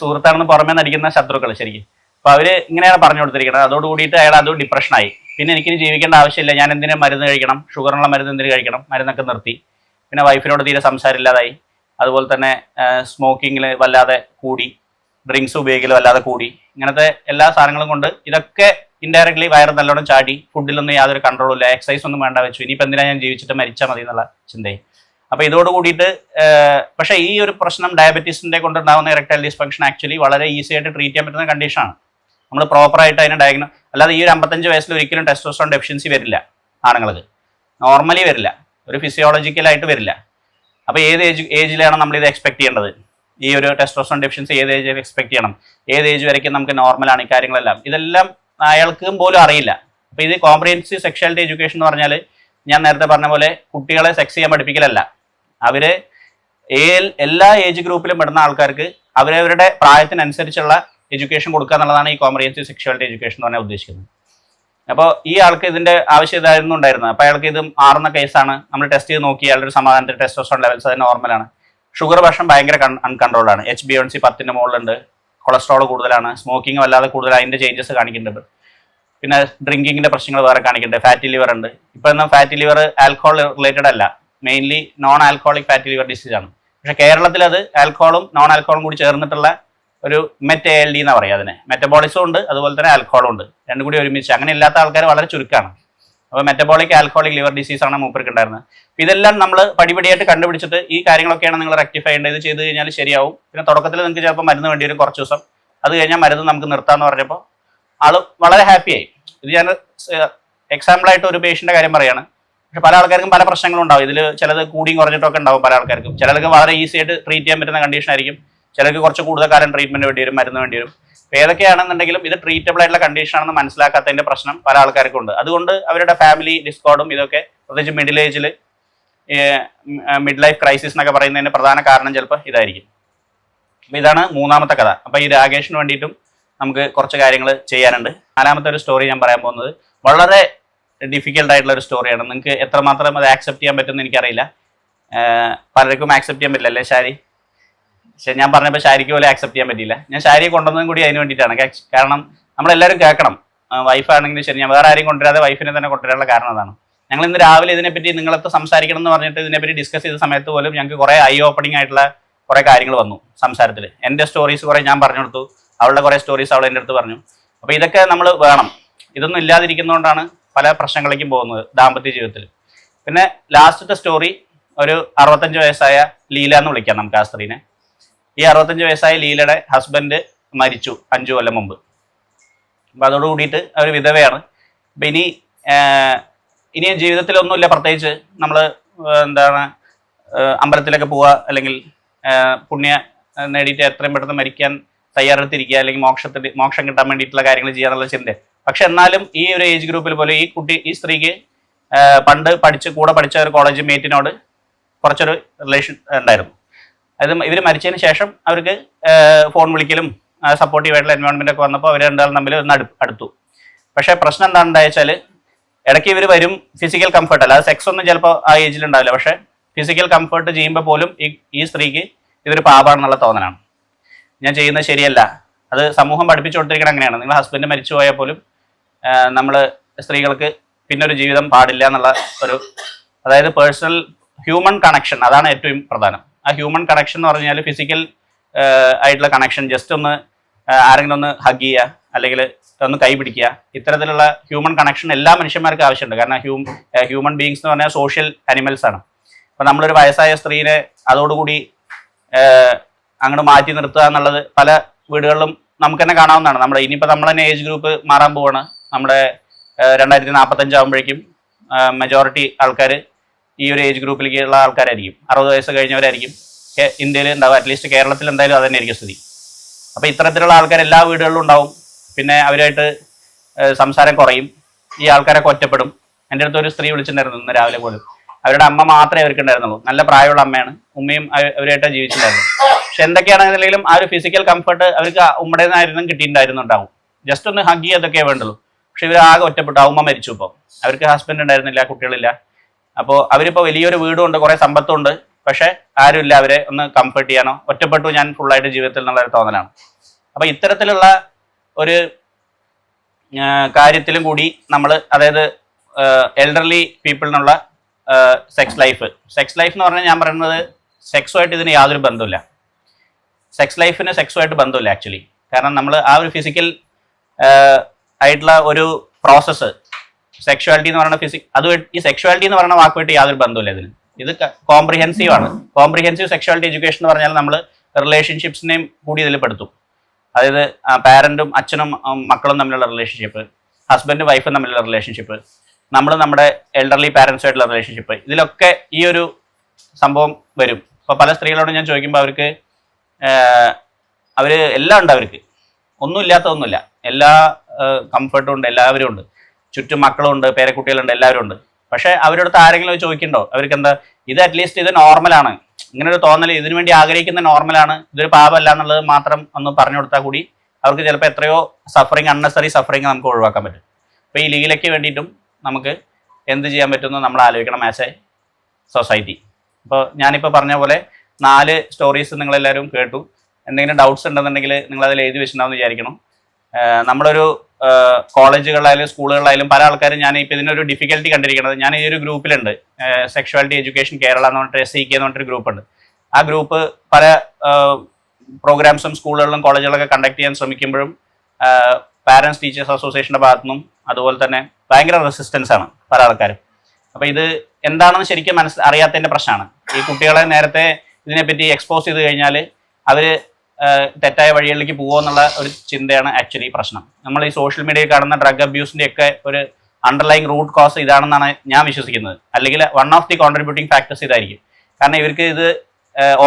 സുഹൃത്താണെന്ന് പുറമേ നടിക്കുന്ന ശത്രുക്കൾ ശരിക്കും. അപ്പോൾ അവർ ഇങ്ങനെയാണ് പറഞ്ഞു കൊടുത്തിരിക്കുന്നത് അതോട് കൂടിയിട്ട് അയാൾ അത് ഡിപ്രഷനായി പിന്നെ എനിക്കിനി ജീവിക്കേണ്ട ആവശ്യമില്ല. ഞാൻ എന്തിനു മരുന്ന് കഴിക്കണം? ഷുഗറുള്ള മരുന്ന് എന്തിനു കഴിക്കണം? മരുന്നൊക്കെ നിർത്തി. പിന്നെ വൈഫിനോട് തീരെ സംസാരമില്ലാതായി അതുപോലെ തന്നെ സ്മോക്കിങ്ങിൽ വല്ലാതെ കൂടി. ഡ്രിങ്ക്സ് ഉപയോഗിക്കൽ വല്ലാതെ കൂടി. ഇങ്ങനത്തെ എല്ലാ സാധനങ്ങളും കൊണ്ട് ഇതൊക്കെ ഇൻഡയറക്ട്ലി വയറ് നല്ലോണം ചാടി ഫുഡിലൊന്നും യാതൊരു കൺട്രോളും ഇല്ല എക്സസൈസ് ഒന്നും വേണ്ട വെച്ചു. ഇനിയിപ്പോൾ എന്തിനാ ഞാൻ ജീവിച്ചിട്ട് മരിച്ചാൽ മതി എന്നുള്ള ചിന്തയും. അപ്പൊ ഇതോട് കൂടിയിട്ട് പക്ഷേ ഈ ഒരു പ്രശ്നം ഡയബറ്റീസിന്റെ കൊണ്ടുണ്ടാകുന്ന ഇറക്ടൈൽ ഡിസ്ഫങ്ഷൻ ആക്ച്വലി വളരെ ഈസി ആയിട്ട് ട്രീറ്റ് ചെയ്യാൻ പറ്റുന്ന കണ്ടീഷനാണ് നമ്മൾ പ്രോപ്പറായിട്ട് അതിനെ ഡയഗ്നോ അല്ലാതെ ഈ ഒരു അമ്പത്തഞ്ച് വയസ്സിൽ ഒരിക്കലും ടെസ്റ്റോസ്റ്റോൺ ഡെഫിഷ്യൻസി വരില്ല ആണുങ്ങൾക്ക്. നോർമലി വരില്ല. ഒരു ഫിസിയോളജിക്കലായിട്ട് വരില്ല. അപ്പോൾ ഏത് ഏജ് ഏജിലാണ് നമ്മൾ ഇത് എക്സ്പെക്ട് ചെയ്യേണ്ടത്? ഈ ഒരു ടെസ്റ്റോസ്റ്റോൺ ഡെഫിഷ്യൻസി ഏത് ഏജിൽ എക്സ്പെക്ട് ചെയ്യണം? ഏത് ഏജ് വരയ്ക്കും നമുക്ക് നോർമലാണ് ഈ കാര്യങ്ങളെല്ലാം. ഇതെല്ലാം അയാൾക്കും പോലും അറിയില്ല. അപ്പോൾ ഇത് കോംപ്രിഹെൻസീവ് സെക്ഷുവാലിറ്റി എഡ്യൂക്കേഷൻ എന്ന് പറഞ്ഞാൽ ഞാൻ നേരത്തെ പറഞ്ഞ പോലെ കുട്ടികളെ സെക്സ് ചെയ്യാൻ പഠിപ്പിക്കലല്ല. അവർ എല്ലാ ഏജ് ഗ്രൂപ്പിലും പെടുന്ന ആൾക്കാർക്ക് അവരവരുടെ പ്രായത്തിനനുസരിച്ചുള്ള എഡ്യൂക്കേഷൻ കൊടുക്കുക എന്നുള്ളതാണ് ഈ കോംപ്രിഹെൻസീവ് സെക്ഷുവാലിറ്റി എഡ്യൂക്കേഷൻ എന്ന് പറഞ്ഞാൽ ഉദ്ദേശിക്കുന്നത്. അപ്പോൾ ഈ ആൾക്ക് ഇതിന്റെ ആവശ്യം ഇതായിരുന്നു ഉണ്ടായിരുന്നത്. അപ്പോൾ അയാൾക്ക് ഇത് മാറുന്ന കേസാണ് നമ്മൾ ടെസ്റ്റ് ചെയ്ത് നോക്കി അയാളുടെ സമാധാനത്തിൽ ടെസ്റ്റോസ്റ്റോൺ ലെവൽസ് അത് നോർമലാണ് ഷുഗർ ഭക്ഷണം ഭയങ്കര അൺകൺട്രോൾഡ് ആണ്. എച്ച് ബി എൺ സി പത്തിന്റെ മുകളിലുണ്ട്. കൊളസ്ട്രോൾ കൂടുതലാണ് സ്മോക്കിംഗ് വല്ലാതെ കൂടുതൽ അതിന്റെ ചേഞ്ചസ് കാണിക്കേണ്ടത് പിന്നെ ഡ്രിങ്കിങ്ങിന്റെ പ്രശ്നങ്ങൾ വേറെ കാണിക്കുന്നുണ്ട്. ഫാറ്റി ലിവർ ഉണ്ട്. ഇപ്പോൾ എന്നാൽ ഫാറ്റി ലിവർ ആൽക്കഹോൾ റിലേറ്റഡ് അല്ല. Mainly non alcoholic fatty liver disease ആണ്. പക്ഷെ കേരളത്തിൽ അത് ആൽക്കഹോളും നോൺ ആൽക്കഹോളും കൂടി ചേർന്നിട്ടുള്ള ഒരു മെറ്റ് എൽ ഡി എന്നാണ് പറയുക അതിനെ. മെറ്റബോളിസം ഉണ്ട് അതുപോലെ തന്നെ ആൽക്കഹോളും ഉണ്ട്. രണ്ടും കൂടി ഒരുമിച്ച്. അങ്ങനെ ഇല്ലാത്ത ആൾക്കാർ വളരെ ചുരുക്കമാണ് അപ്പോൾ മെറ്റബോളിക് ആൽക്കോളിക് ലിവർ ഡിസീസ് ആണ് മൂപ്പർക്ക് ഉണ്ടായിരുന്നത്. ഇതെല്ലാം നമ്മൾ പടിപടിയായിട്ട് കണ്ടുപിടിച്ചിട്ട് ഈ കാര്യങ്ങളൊക്കെയാണ് നിങ്ങൾ റെക്ടിഫൈ ചെയ്യേണ്ടത്. ചെയ്ത് കഴിഞ്ഞാൽ ശരിയാവും. പിന്നെ തുടക്കത്തിൽ നിങ്ങൾക്ക് ചിലപ്പോൾ മരുന്ന് വേണ്ടി വരും കുറച്ച് ദിവസം. അത് കഴിഞ്ഞാൽ മരുന്ന് നമുക്ക് നിർത്താമെന്ന് പറഞ്ഞപ്പോൾ ആൾ വളരെ ഹാപ്പിയായി ഇത് ഞാൻ എക്സാമ്പിൾ ആയിട്ട് ഒരു പേഷ്യന്റെ കാര്യം പറയാണ്. പക്ഷെ പല ആൾക്കാർക്കും പല പ്രശ്നങ്ങളും ഉണ്ടാവും ഇതിൽ ചിലത് കൂടിയും കുറഞ്ഞിട്ടൊക്കെ ഉണ്ടാവും പല ആൾക്കാർക്കും. ചിലർക്ക് വളരെ ഈസി ആയിട്ട് ട്രീറ്റ് ചെയ്യാൻ പറ്റുന്ന കണ്ടീഷൻ ആയിരിക്കും. ചിലർക്ക് കുറച്ച് കൂടുതൽ കാലം ട്രീറ്റ്മെന്റ് വേണ്ടി വരും മരുന്ന് വേണ്ടി വരും. ഏതൊക്കെയാണെന്നുണ്ടെങ്കിലും ഇത് ട്രീറ്റബിൾ ആയിട്ടുള്ള കണ്ടീഷൻ ആണെന്ന് മനസ്സിലാക്കാത്തതിന്റെ പ്രശ്നം പല ആൾക്കാർക്കും ഉണ്ട് അതുകൊണ്ട് അവരുടെ ഫാമിലി ഡിസ്കോർഡും ഇതൊക്കെ പ്രത്യേകിച്ച് മിഡിൽ ഏജിൽ മിഡ് ലൈഫ് ക്രൈസിസ് എന്നൊക്കെ പറയുന്നതിന്റെ പ്രധാന കാരണം ചിലപ്പോൾ ഇതായിരിക്കും. അപ്പൊ ഇതാണ് മൂന്നാമത്തെ കഥ. അപ്പൊ ഈ രാകേഷിന് വേണ്ടിയിട്ടും നമുക്ക് കുറച്ച് കാര്യങ്ങൾ ചെയ്യാനുണ്ട്. നാലാമത്തെ ഒരു സ്റ്റോറി ഞാൻ പറയാൻ പോകുന്നത് വളരെ ഡിഫിക്കൽട്ട് ആയിട്ടുള്ള ഒരു സ്റ്റോറിയാണ് നിങ്ങൾക്ക് എത്രമാത്രം അത് ആക്സെപ്റ്റ് ചെയ്യാൻ പറ്റുമെന്ന് എനിക്കറിയില്ല. പലർക്കും ആക്സെപ്റ്റ് ചെയ്യാൻ പറ്റില്ല അല്ലേ പക്ഷെ ഞാൻ പറഞ്ഞപ്പോൾ ഷാരിക്ക് പോലെ ആക്സെപ്റ്റ് ചെയ്യാൻ പറ്റിയില്ല. ഞാൻ ഷാരിയെ കൊണ്ടുവന്നതും കൂടി അതിന് വേണ്ടിയിട്ടാണ്. കാരണം നമ്മളെല്ലാവരും കേൾക്കണം. വൈഫാണെങ്കിലും ശരി ഞാൻ വേറെ ആരെയും കൊണ്ടുവരാതെ വൈഫിനെ തന്നെ കൊണ്ടുവരാനുള്ള കാരണം അതാണ്. ഞങ്ങൾ ഇന്ന് രാവിലെ ഇതിനെപ്പറ്റി നിങ്ങളത്തെ സംസാരിക്കണം എന്ന് പറഞ്ഞിട്ട് ഇതിനെപ്പറ്റി ഡിസ്കസ് ചെയ്ത സമയത്ത് പോലും ഞങ്ങൾക്ക് കുറേ ഐ ഓപ്പണിംഗ് ആയിട്ടുള്ള കുറേ കാര്യങ്ങൾ വന്നു സംസാരത്തിൽ എന്റെ സ്റ്റോറീസ് കുറേ ഞാൻ പറഞ്ഞു കൊടുത്തു. അവളുടെ കുറേ സ്റ്റോറീസ് അവൾ എന്റെ അടുത്ത് പറഞ്ഞു. അപ്പോൾ ഇതൊക്കെ നമ്മൾ വേണം. ഇതൊന്നും ഇല്ലാതിരിക്കുന്നതുകൊണ്ടാണ് പല പ്രശ്നങ്ങളിലേക്കും പോകുന്നത് ദാമ്പത്യ ജീവിതത്തിൽ പിന്നെ ലാസ്റ്റത്തെ സ്റ്റോറി ഒരു അറുപത്തഞ്ച് വയസ്സായ ലീല എന്ന് വിളിക്കാം നമുക്ക് ആ സ്ത്രീനെ. ഈ അറുപത്തഞ്ച് വയസ്സായ ലീലയുടെ ഹസ്ബൻഡ് മരിച്ചു അഞ്ചു കൊല്ലം മുമ്പ്. അപ്പം അതോട് കൂടിയിട്ട് അവർ വിധവയാണ്. അപ്പം ഇനി ഇനി ജീവിതത്തിലൊന്നുമില്ല. പ്രത്യേകിച്ച് നമ്മൾ എന്താണ് അമ്പലത്തിലൊക്കെ പോവുക അല്ലെങ്കിൽ പുണ്യ നേടിയിട്ട് എത്രയും പെട്ടെന്ന് മരിക്കാൻ തയ്യാറെടുത്തിരിക്കുക അല്ലെങ്കിൽ മോക്ഷത്തിൽ മോക്ഷം കിട്ടാൻ വേണ്ടിയിട്ടുള്ള കാര്യങ്ങൾ ചെയ്യാനുള്ള ചിന്ത പക്ഷെ എന്നാലും ഈ ഒരു ഏജ് ഗ്രൂപ്പിൽ പോലെ ഈ കുട്ടി ഈ സ്ത്രീക്ക് പണ്ട് പഠിച്ച് കൂടെ പഠിച്ച ഒരു കോളേജ് മേറ്റിനോട് കുറച്ചൊരു റിലേഷൻ ഉണ്ടായിരുന്നു. അതായത് ഇവർ മരിച്ചതിന് ശേഷം അവർക്ക് ഫോൺ വിളിക്കലും സപ്പോർട്ടീവ് ആയിട്ടുള്ള എൻവയോൺമെന്റ് ഒക്കെ വന്നപ്പോൾ അവർ രണ്ടാളും തമ്മിൽ ഒന്ന് അടു അടുത്തു. പക്ഷേ പ്രശ്നം എന്താണെന്ന് വെച്ചാൽ ഇടയ്ക്ക് ഇവർ വരും ഫിസിക്കൽ കംഫർട്ട് അല്ലാതെ സെക്സ് ഒന്നും ചിലപ്പോൾ ആ ഏജിൽ ഉണ്ടാവില്ല. പക്ഷേ ഫിസിക്കൽ കംഫർട്ട് ചെയ്യുമ്പോൾ പോലും ഈ ഈ സ്ത്രീക്ക് ഇതൊരു പാപാണെന്നുള്ള തോന്നലാണ്. ഞാൻ ചെയ്യുന്നത് ശരിയല്ല. അത് സമൂഹം പഠിപ്പിച്ചു കൊടുത്തിരിക്കണം അങ്ങനെയാണ്. നിങ്ങൾ ഹസ്ബൻഡ് മരിച്ചു പോയാൽ പോലും നമ്മൾ സ്ത്രീകൾക്ക് പിന്നെ ഒരു ജീവിതം പാടില്ല എന്നുള്ള ഒരു അതായത് പേഴ്സണൽ ഹ്യൂമൻ കണക്ഷൻ അതാണ് ഏറ്റവും പ്രധാനം. ആ ഹ്യൂമൻ കണക്ഷൻ എന്ന് പറഞ്ഞാൽ ഫിസിക്കൽ ആയിട്ടുള്ള കണക്ഷൻ ജസ്റ്റ് ഒന്ന് ആരെങ്കിലും ഒന്ന് ഹഗ് ചെയ്യുക അല്ലെങ്കിൽ ഒന്ന് കൈ പിടിക്കുക. ഇത്തരത്തിലുള്ള ഹ്യൂമൻ കണക്ഷൻ എല്ലാ മനുഷ്യന്മാർക്കും ആവശ്യമുണ്ട്. കാരണം ഹ്യൂം ഹ്യൂമൻ ബീങ്സ് എന്ന് പറഞ്ഞാൽ സോഷ്യൽ അനിമൽസ് ആണ്. അപ്പം നമ്മളൊരു വയസ്സായ സ്ത്രീനെ അതോടുകൂടി അങ്ങോട്ട് മാറ്റി നിർത്തുക എന്നുള്ളത് പല വീടുകളിലും നമുക്ക് തന്നെ കാണാവുന്നതാണ്. നമ്മുടെ ഇനിയിപ്പോൾ നമ്മൾ തന്നെ ഏജ് ഗ്രൂപ്പ് മാറാൻ പോവാണ്. നമ്മുടെ രണ്ടായിരത്തി നാൽപ്പത്തഞ്ചാകുമ്പോഴേക്കും മെജോറിറ്റി ആൾക്കാർ ഈ ഒരു ഏജ് ഗ്രൂപ്പിലേക്കുള്ള ആൾക്കാരായിരിക്കും. അറുപത് വയസ്സ് കഴിഞ്ഞവരായിരിക്കും. ഇന്ത്യയിൽ ഉണ്ടാവും അറ്റ്ലീസ്റ്റ് കേരളത്തിൽ എന്തായാലും അത് തന്നെയായിരിക്കും സ്ഥിതി. അപ്പോൾ ഇത്തരത്തിലുള്ള ആൾക്കാർ എല്ലാ വീടുകളിലും ഉണ്ടാവും. പിന്നെ അവരായിട്ട് സംസാരം കുറയും. ഈ ആൾക്കാരൊക്കെ ഒറ്റപ്പെടും. എന്റെ അടുത്ത് ഒരു സ്ത്രീ വിളിച്ചിട്ടുണ്ടായിരുന്നു ഇന്ന് രാവിലെ പോലും. അവരുടെ അമ്മ മാത്രമേ അവർക്ക് ഉണ്ടായിരുന്നുള്ളൂ. നല്ല പ്രായമുള്ള അമ്മയാണ്. ഉമ്മയും അവ- അവരായിട്ട് ജീവിച്ചിട്ടുണ്ടായിരുന്നു പക്ഷെ എന്തൊക്കെയാണെന്നുണ്ടെങ്കിലും ആ ഒരു ഫിസിക്കൽ കംഫർട്ട് അവർക്ക് ഉമ്മയുടെ നിന്നായിരുന്നു കിട്ടിയിട്ടുണ്ടായിരുന്നുണ്ടാവും. ജസ്റ്റ് ഒന്ന് ഹഗ് ചെയ്തൊക്കെ വേണ്ടുള്ളൂ. പക്ഷെ ഇവർ ആകെ ഒറ്റപ്പെട്ടു. ആ ഉമ്മ മരിച്ചു ഇപ്പോൾ അവർക്ക് ഹസ്ബൻഡ് ഉണ്ടായിരുന്നില്ല കുട്ടികളില്ല. അപ്പോൾ അവരിപ്പോൾ വലിയൊരു വീടുണ്ട് കുറേ സമ്പത്തുണ്ട്. പക്ഷേ ആരുമില്ല അവരെ ഒന്ന് കംഫർട്ട് ചെയ്യാനോ. ഒറ്റപ്പെട്ടു ഞാൻ ഫുള്ളായിട്ട് ജീവിതത്തിൽ എന്നുള്ളൊരു തോന്നലാണ്. അപ്പോൾ ഇത്തരത്തിലുള്ള ഒരു കാര്യത്തിലും കൂടി നമ്മൾ അതായത് എൽഡർലി പീപ്പിളിനുള്ള സെക്സ് ലൈഫ് സെക്സ് ലൈഫ് എന്ന് പറഞ്ഞാൽ ഞാൻ പറയുന്നത് സെക്സുമായിട്ട് ഇതിന് യാതൊരു ബന്ധമില്ല സെക്സ് ലൈഫിന് സെക്സുമായിട്ട് ബന്ധമില്ല ആക്ച്വലി കാരണം നമ്മൾ ആ ഒരു ഫിസിക്കൽ ആയിട്ടുള്ള ഒരു പ്രോസസ്സ് സെക്ഷുവാലിറ്റി എന്ന് പറയുന്ന ഫിസിക് അത് ഈ സെക്ഷുവാലിറ്റി എന്ന് പറയുന്ന വാക്കുമായിട്ട് യാതൊരു ബന്ധമില്ല ഇതിന്. ഇത് കോംപ്രിഹെൻസീവ് ആണ്. കോംപ്രിഹെൻസീവ് സെക്ഷുവാലിറ്റി എഡ്യൂക്കേഷൻ എന്ന് പറഞ്ഞാൽ നമ്മൾ റിലേഷൻഷിപ്സിനെയും കൂടി ഇതിൽ പെടുത്തും. അതായത് പാരന്റും അച്ഛനും മക്കളും തമ്മിലുള്ള റിലേഷൻഷിപ്പ് ഹസ്ബൻഡും വൈഫും തമ്മിലുള്ള റിലേഷൻഷിപ്പ് നമ്മൾ നമ്മുടെ എൽഡർലി പാരൻസുമായിട്ടുള്ള റിലേഷൻഷിപ്പ് ഇതിലൊക്കെ ഈ ഒരു സംഭവം വരും. ഇപ്പോൾ പല സ്ത്രീകളോട് ഞാൻ ചോദിക്കുമ്പോൾ അവർക്ക് അവർ എല്ലാം ഉണ്ട് അവർക്ക്. ഒന്നുമില്ലാത്തതൊന്നുമില്ല. എല്ലാ കംഫർട്ടും ഉണ്ട് എല്ലാവരും ഉണ്ട്. ചുറ്റും മക്കളുണ്ട് പേരക്കുട്ടികളുണ്ട് എല്ലാവരും ഉണ്ട്. പക്ഷെ അവരുടെ അടുത്ത് ആരെങ്കിലും ചോദിക്കണ്ടോ? അവർക്ക് എന്താ ഇത് അറ്റ്ലീസ്റ്റ് ഇത് നോർമലാണ് ഇങ്ങനെ ഒരു തോന്നൽ ഇതിനു വേണ്ടി ആഗ്രഹിക്കുന്ന നോർമലാണ് ഇതൊരു പാപമല്ല എന്നുള്ളത് മാത്രം ഒന്ന് പറഞ്ഞു കൊടുത്താൽ കൂടി അവർക്ക് ചിലപ്പോൾ എത്രയോ സഫറിങ് അൺനെസറി സഫറിങ് നമുക്ക് ഒഴിവാക്കാൻ പറ്റും. അപ്പോൾ ഈ ലീഗിലേക്ക് വേണ്ടിയിട്ടും നമുക്ക് എന്ത് ചെയ്യാൻ പറ്റുമെന്ന് നമ്മൾ ആലോചിക്കണം ആസ് എ സൊസൈറ്റി അപ്പോൾ ഞാനിപ്പോൾ പറഞ്ഞ പോലെ നാല് സ്റ്റോറീസ് നിങ്ങളെല്ലാവരും കേട്ടു. എന്തെങ്കിലും ഡൗട്ട്സ് ഉണ്ടെന്നുണ്ടെങ്കിൽ നിങ്ങൾ അതിൽ എഴുതി വെച്ചിട്ടുണ്ടാവും വിചാരിക്കണം. നമ്മളൊരു കോളേജുകളിലായാലും സ്കൂളുകളിലായാലും പല ആൾക്കാരും ഞാൻ ഇപ്പം ഇതിനൊരു ഡിഫിക്കൽട്ടി കണ്ടിരിക്കുന്നത്. ഞാൻ ഈ ഒരു ഗ്രൂപ്പിലുണ്ട്. സെക്ഷുവാലിറ്റി എഡ്യൂക്കേഷൻ കേരള എന്ന് പറഞ്ഞിട്ട് എസ് സി കെ എന്ന് പറഞ്ഞിട്ടൊരു ഗ്രൂപ്പുണ്ട്. ആ ഗ്രൂപ്പ് പല പ്രോഗ്രാംസും സ്കൂളുകളിലും കോളേജുകളൊക്കെ കണ്ടക്ട് ചെയ്യാൻ ശ്രമിക്കുമ്പോഴും പാരൻസ് ടീച്ചേഴ്സ് അസോസിയേഷന്റെ ഭാഗത്തുനിന്നും അതുപോലെ തന്നെ ഭയങ്കര റെസിസ്റ്റൻസ് ആണ് പല ആൾക്കാരും. അപ്പോൾ ഇത് എന്താണെന്ന് ശരിക്കും മനസ്സിൽ അറിയാത്തതിന്റെ പ്രശ്നമാണ്. ഈ കുട്ടികളെ നേരത്തെ ഇതിനെപ്പറ്റി എക്സ്പോസ് ചെയ്ത് കഴിഞ്ഞാൽ അവർ തെറ്റായ വഴികളിലേക്ക് പോകുമോ എന്നുള്ള ഒരു ചിന്തയാണ് ആക്ച്വലി പ്രശ്നം. നമ്മൾ ഈ സോഷ്യൽ മീഡിയയിൽ കാണുന്ന ഡ്രഗ് അബ്യൂസിന്റെ ഒക്കെ ഒരു അണ്ടർലൈൻ റൂട്ട് കോസ് ഇതാണെന്നാണ് ഞാൻ വിശ്വസിക്കുന്നത്. അല്ലെങ്കിൽ one of the contributing factors ഇതായിരിക്കും. കാരണം ഇവർക്ക് ഇത്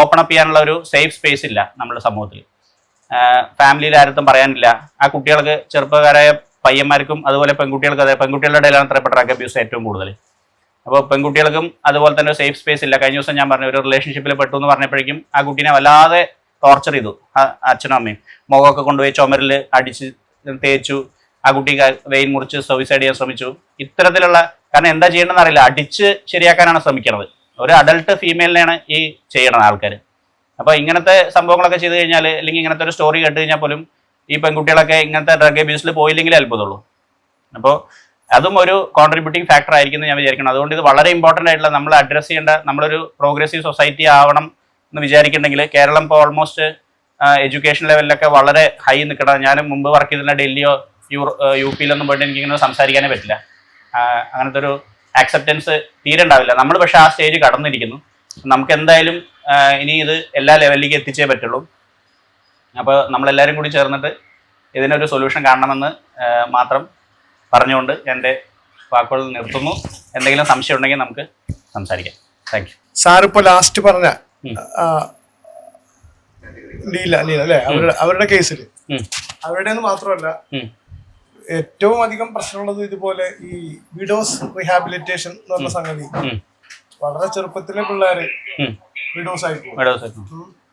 ഓപ്പൺ അപ്പ് ചെയ്യാനുള്ള ഒരു സേഫ് സ്പേസ് ഇല്ല നമ്മുടെ സമൂഹത്തിൽ. ഫാമിലിയിൽ ആരത്തും പറയാനില്ല. ആ കുട്ടികൾക്ക് ചെറുപ്പക്കാരായ പയ്യന്മാർക്കും അതുപോലെ പെൺകുട്ടികൾക്ക് അതെ പെൺകുട്ടികളുടെ ഇടയിലാണ് ഇത്ര ഡ്രഗ് അബ്യൂസ് ഏറ്റവും കൂടുതൽ. അപ്പോൾ പെൺകുട്ടികൾക്കും അതുപോലെ തന്നെ സേഫ് സ്പേസ് ഇല്ല. കഴിഞ്ഞ ദിവസം ഞാൻ പറഞ്ഞു ഒരു റിലേഷൻഷിപ്പിൽ പെട്ടു എന്ന് പറഞ്ഞപ്പോഴേക്കും ആ കുട്ടീനെ വല്ലാതെ ടോർച്ചർ ചെയ്തു. അച്ഛനും അമ്മയും. മുഖമൊക്കെ കൊണ്ടുപോയി ചുമരിൽ അടിച്ച് തേച്ചു. ആ കുട്ടി വെയിൻ മുറിച്ച് സൂയിസൈഡ് ചെയ്യാൻ ശ്രമിച്ചു. ഇത്തരത്തിലുള്ള കാരണം എന്താ ചെയ്യേണ്ടതെന്ന് അറിയില്ല. അടിച്ച് ശരിയാക്കാനാണ് ശ്രമിക്കുന്നത് ഒരു അഡൾട്ട് ഫീമെയിലിനെയാണ് ഈ ചെയ്യണത് ആൾക്കാർ അപ്പോൾ ഇങ്ങനത്തെ സംഭവങ്ങളൊക്കെ ചെയ്ത് കഴിഞ്ഞാൽ അല്ലെങ്കിൽ ഇങ്ങനത്തെ ഒരു സ്റ്റോറി കേട്ട് കഴിഞ്ഞാൽ പോലും ഈ പെൺകുട്ടികളൊക്കെ ഇങ്ങനത്തെ ഡ്രഗ് അബ്യൂസിൽ പോയില്ലെങ്കിലേ അത്ഭുതമുള്ളൂ. അപ്പോൾ അതും ഒരു കോൺട്രിബ്യൂട്ടിംഗ് ഫാക്ടർ ആയിരിക്കും ഞാൻ വിചാരിക്കണം അതുകൊണ്ട് ഇത് വളരെ ഇമ്പോർട്ടന്റ് ആയിട്ടുള്ള നമ്മൾ അഡ്രസ്സ് ചെയ്യേണ്ട നമ്മളൊരു പ്രോഗ്രസീവ് സൊസൈറ്റി ആവണം എന്ന് വിചാരിക്കുന്നുണ്ടെങ്കിൽ കേരളം ഇപ്പോൾ ഓൾമോസ്റ്റ് എഡ്യൂക്കേഷൻ ലെവലിലൊക്കെ വളരെ ഹൈ നിൽക്കണം ഞാൻ മുമ്പ് വർക്ക് ചെയ്തിരുന്ന ഡൽഹിയോ യു യു പിയിലൊന്നും പോയിട്ട് എനിക്കിങ്ങനെ സംസാരിക്കാനേ പറ്റില്ല. അങ്ങനത്തെ ഒരു ആക്സെപ്റ്റൻസ് തീരെ ഉണ്ടാവില്ല. നമ്മൾ പക്ഷേ ആ സ്റ്റേജ് കടന്നിരിക്കുന്നു. നമുക്ക് എന്തായാലും ഇനി ഇത് എല്ലാ ലെവലിലേക്ക് എത്തിച്ചേ പറ്റുള്ളൂ. അപ്പോൾ നമ്മളെല്ലാവരും കൂടി ചേർന്നിട്ട് ഇതിനൊരു സൊല്യൂഷൻ കാണണമെന്ന് മാത്രം പറഞ്ഞുകൊണ്ട് എന്റെ വാക്കുകൾ നിർത്തുന്നു. എന്തെങ്കിലും സംശയം ഉണ്ടെങ്കിൽ നമുക്ക് സംസാരിക്കാം. താങ്ക് യു
ഇപ്പൊ ലാസ്റ്റ് പറഞ്ഞ ലീല ലീല അല്ലെ? അവരുടെ അവരുടെ കേസിൽ. അവരുടെ മാത്രമല്ല ഏറ്റവും അധികം പ്രശ്നമുള്ളത് ഇതുപോലെ ഈ വിഡോസ് റീഹാബിലിറ്റേഷൻ എന്ന് പറഞ്ഞ സംഗതി. വളരെ ചെറുപ്പത്തിലെ പിള്ളേര് വിഡോസ് ആയി പോകും.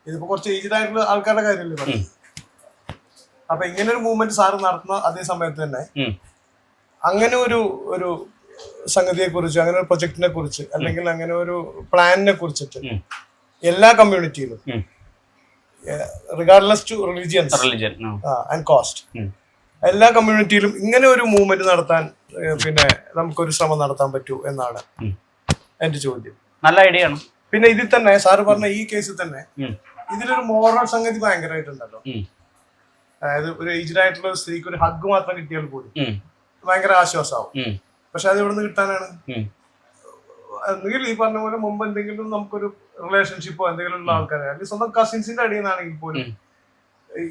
ഇതിപ്പോ കുറച്ച് ഏജ്ഡ് ആയിട്ടുള്ള ആൾക്കാരുടെ കാര്യമല്ലേ അപ്പൊ ഇങ്ങനെ ഒരു മൂവ്മെന്റ് സാറ് നടത്തുന്ന അതേ സമയത്ത് തന്നെ അങ്ങനെ ഒരു ഒരു സംഗതിയെ കുറിച്ച് അങ്ങനെ ഒരു പ്രൊജക്ടിനെ കുറിച്ച് അല്ലെങ്കിൽ അങ്ങനെ ഒരു പ്ലാനിനെ കുറിച്ചിട്ട്. എല്ലാ കമ്മ്യൂണിറ്റിയിലും regardless to religions
religion
and caste എല്ലാ കമ്മ്യൂണിറ്റിയിലും ഇങ്ങനെ ഒരു മൂവ്മെന്റ് നടത്താൻ പിന്നെ നമുക്കൊരു ശ്രമം നടത്താൻ പറ്റൂ എന്നാണ് എന്റെ ചോദ്യം.
നല്ല ഐഡിയ ആണ്.
പിന്നെ ഇതിൽ തന്നെ സാറ് പറഞ്ഞ ഈ കേസിൽ തന്നെ. ഇതിലൊരു മോറൽ സംഗതി ഭയങ്കരമായിട്ടുണ്ടല്ലോ. അതായത് ഒരു ഏജ്ഡ് ആയിട്ടുള്ള ഒരു സ്ത്രീക്ക് ഒരു ഹഗ് മാത്രം കിട്ടിയാൽ പോലും ഭയങ്കര ആശ്വാസമാവും. പക്ഷെ അത് എവിടെ നിന്ന് കിട്ടാനാണ്. എന്തെങ്കിലും ഈ പറഞ്ഞ പോലെ മുമ്പ് എന്തെങ്കിലും നമുക്കൊരു റിലേഷൻഷിപ്പോ എന്തെങ്കിലും ഉള്ള ആൾക്കാരെ. അല്ലെങ്കിൽ സ്വന്തം കസിൻസിന്റെ അടിയിൽ നിന്നാണെങ്കിൽ പോലും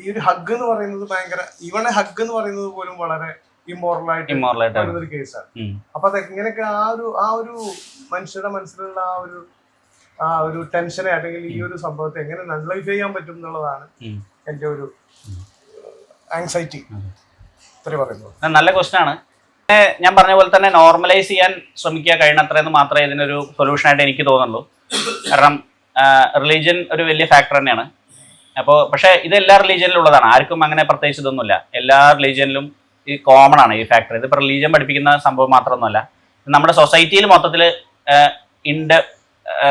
ഈ ഒരു ഹഗ് എന്ന് പറയുന്നത് ഭയങ്കര ഇവണെ ഹഗ് എന്ന് പറയുന്നത് പോലും വളരെ
ആയിട്ടാണ്.
വരുന്ന ഒരു കേസാണ്. അപ്പൊ അത് എങ്ങനെയൊക്കെ ആ ഒരു ആ ഒരു മനുഷ്യരുടെ മനസ്സിലുള്ള ആ ഒരു ആ ഒരു ടെൻഷനെ അല്ലെങ്കിൽ ഈ ഒരു സംഭവത്തെ എങ്ങനെ നല്ലൈഫ് ചെയ്യാൻ പറ്റും എന്നുള്ളതാണ് എന്റെ ഒരു ആങ്സൈറ്റി ഇത്രയും പറയുന്നത്
നല്ല ക്വസ്റ്റൻ ആണ്. ഞാൻ പറഞ്ഞ പോലെ തന്നെ നോർമലൈസ് ചെയ്യാൻ ശ്രമിക്കുക കഴിയണത്രയെന്ന് മാത്രമേ ഇതിനൊരു സൊല്യൂഷൻ ആയിട്ട് എനിക്ക് തോന്നുള്ളൂ കാരണം റിലീജിയൻ ഒരു വലിയ ഫാക്ടർ തന്നെയാണ്. അപ്പോൾ പക്ഷേ ഇത് എല്ലാ റിലീജിയനിലും ഉള്ളതാണ്. ആർക്കും അങ്ങനെ പ്രത്യേകിച്ച് ഇതൊന്നുമില്ല. എല്ലാ റിലീജിയനിലും ഈ കോമൺ ആണ് ഈ ഫാക്ടർ ഇതിപ്പോൾ റിലീജിയൻ പഠിപ്പിക്കുന്ന സംഭവം മാത്രമൊന്നുമല്ല. നമ്മുടെ സൊസൈറ്റിയിൽ മൊത്തത്തിൽ ഇൻഡ്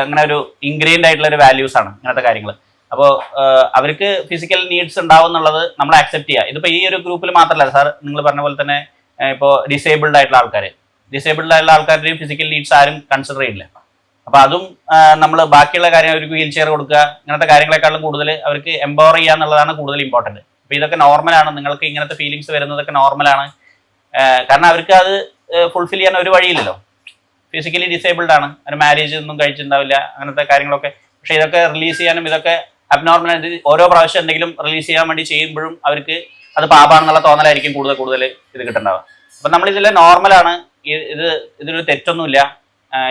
അങ്ങനെ ഒരു ഇൻഗ്രീൻഡ് ആയിട്ടുള്ള ഒരു വാല്യൂസ് ആണ് ഇങ്ങനത്തെ കാര്യങ്ങൾ അപ്പോൾ അവർക്ക് ഫിസിക്കൽ നീഡ്സ് ഉണ്ടാവും എന്നുള്ളത് നമ്മൾ അക്സെപ്റ്റ് ചെയ്യുക. ഇതിപ്പോൾ ഈ ഒരു ഗ്രൂപ്പിൽ മാത്രമല്ല സാർ നിങ്ങൾ പറഞ്ഞ പോലെ തന്നെ ഇപ്പോൾ ഡിസേബിൾഡ് ആയിട്ടുള്ള ആൾക്കാർ ഡിസേബിൾഡ് ആയിട്ടുള്ള ആൾക്കാരുടെയും ഫിസിക്കൽ നീഡ്സ് ആരും കൺസിഡർ ചെയ്യില്ല അപ്പോൾ അതും നമ്മൾ ബാക്കിയുള്ള കാര്യം അവർക്ക് വീൽ ചെയർ കൊടുക്കുക ഇങ്ങനത്തെ കാര്യങ്ങളെക്കാളും കൂടുതൽ അവർക്ക് എംപവർ ചെയ്യുക എന്നുള്ളതാണ് കൂടുതൽ ഇമ്പോർട്ടന്റ് അപ്പോൾ ഇതൊക്കെ നോർമലാണ് നിങ്ങൾക്ക് ഇങ്ങനത്തെ ഫീലിങ്സ് വരുന്നതൊക്കെ നോർമലാണ് കാരണം അവർക്ക് അത് ഫുൾഫിൽ ചെയ്യാൻ ഒരു വഴിയില്ലല്ലോ. ഫിസിക്കലി ഡിസേബിൾഡ് ആണ്. ഒരു മാരേജ് ഒന്നും കഴിച്ചിട്ടുണ്ടാവില്ല അങ്ങനത്തെ കാര്യങ്ങളൊക്കെ. പക്ഷേ ഇതൊക്കെ റിലീസ് ചെയ്യാനും ഇതൊക്കെ അബ്നോർമൽ ഓരോ പ്രാവശ്യം എന്തെങ്കിലും റിലീസ് ചെയ്യാൻ വേണ്ടി ചെയ്യുമ്പോഴും അവർക്ക് അത് പാപാണെന്നുള്ള തോന്നലായിരിക്കും കൂടുതൽ കൂടുതൽ ഇത് കിട്ടുന്നുണ്ടാവുക. അപ്പം നമ്മൾ ഇതിൽ നോർമലാണ് ഇത് ഇതിലൊരു തെറ്റൊന്നുമില്ല.